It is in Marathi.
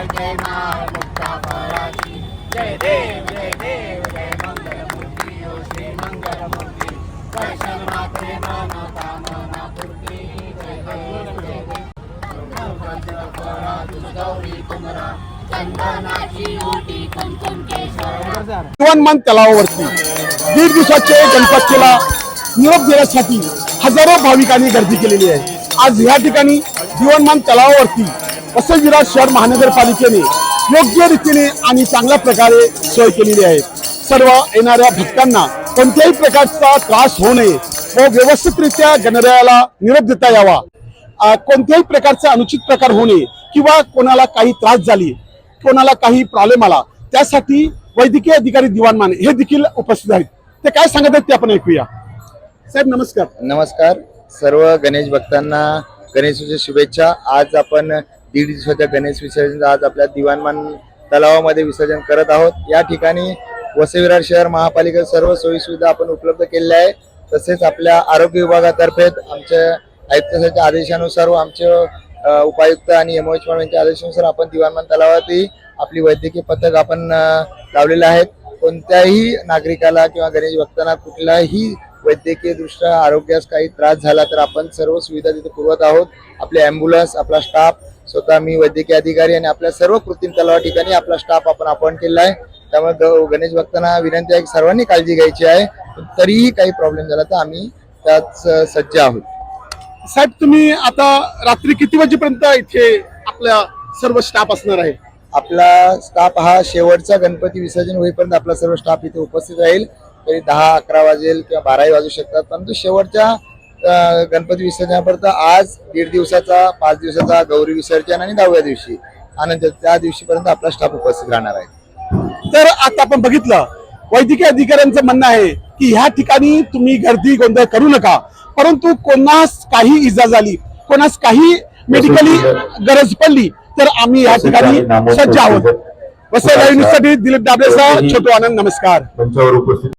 जय देव जय देव जय मंगलमूर्ती ओ श्री मंगलमूर्ती। मनापूर्ती जय देव जय देव। कुमरा चंदनाची ओटी केशर जीवनमान तलावावरती दीड दिवसाचे गणपतीला निरोप देण्यासाठी हजारो भाविकांनी गर्दी केलेली आहे. आज या ठिकाणी जीवनमान तलावावरती वसई शहर महानगरपालिकेने योग्य रीतीने आणि चांगल्या प्रकारे सोय केलेली आहे. सर्व येणाऱ्या भक्तांना कोणत्याही प्रकारचा त्रास होऊ नये व व्यवस्थितरित्या गणरायाला निरोप देता यावा. कोणत्याही प्रकारचा अनुचित प्रकार होऊ नये किंवा कोणाला काही त्रास झाली कोणाला काही प्रॉब्लेम आला त्यासाठी वैद्यकीय अधिकारी दिवाणमान हे देखील उपस्थित आहेत. ते काय सांगत आहेत ते आपण ऐकूया. साहेब नमस्कार. नमस्कार. सर्व गणेश भक्तांना गणेशाच्या शुभेच्छा. आज आपण दीड दिवसाच्या गणेश विसर्जन आज आपल्या दिवाणमान तलावामध्ये विसर्जन करत आहोत. या ठिकाणी वसई शहर महापालिका सर्व सोयीसुविधा आपण उपलब्ध केलेल्या आहे तसेच आपल्या आरोग्य विभागातर्फे आमच्या आयुक्ताच्या आदेशानुसार व आमचे उपायुक्त आणि एमओएच यांच्या आदेशानुसार आपण दिवाणमान तलावातही आपली वैद्यकीय पथक आपण लावलेलं आहेत. कोणत्याही नागरिकाला किंवा गणेश भक्तांना कुठलाही वैद्यकीय दृष्ट्या आरोग्यास काही त्रास झाला तर आपण सर्व सुविधा तिथे पुरवत आहोत. आपले ॲम्ब्युलन्स आपला स्टाफ स्वतः मी वैद्यकीय अधिकारी आणि आपल्या सर्व कृत्रिम तलावा ठिकाणी आपला स्टाफ आपण अपॉइंट केलेला आहे. त्यामुळे गणेश भक्तांना विनंती आहे की सर्वांनी काळजी घ्यायची आहे. तरीही काही प्रॉब्लेम झाला तर आम्ही त्यात सज्ज आहोत. साहेब तुम्ही आता रात्री किती वाजेपर्यंत इथे आपला सर्व स्टाफ असणार आहे? आपला स्टाफ हा शेवटचा गणपती विसर्जन होईपर्यंत आपला सर्व स्टाफ इथे उपस्थित राहील. तरी दहा अकरा वाजेल किंवा बाराही वाजू शकतात. परंतु शेवटच्या गणपती विसर्जनापर्यंत आज दीड दिवसाचा पाच दिवसाचा गौरी विसर्जन आणि दहाव्या दिवशी आनंद त्या दिवशीपर्यंत आपला स्टाफ उपस्थित राहणार आहे. तर आता आपण बघितलं वैद्यकीय अधिकाऱ्यांचं म्हणणं आहे की ह्या ठिकाणी तुम्ही गर्दी गोंधळ करू नका. परंतु कोणास काही इजा झाली कोणास काही मेडिकली गरज पडली तर आम्ही या ठिकाणी सज्ज आहोत. वसई लाईव्ह न्यूजसाठी दिलीप डाबरेसह छोटू आनंद नमस्कार.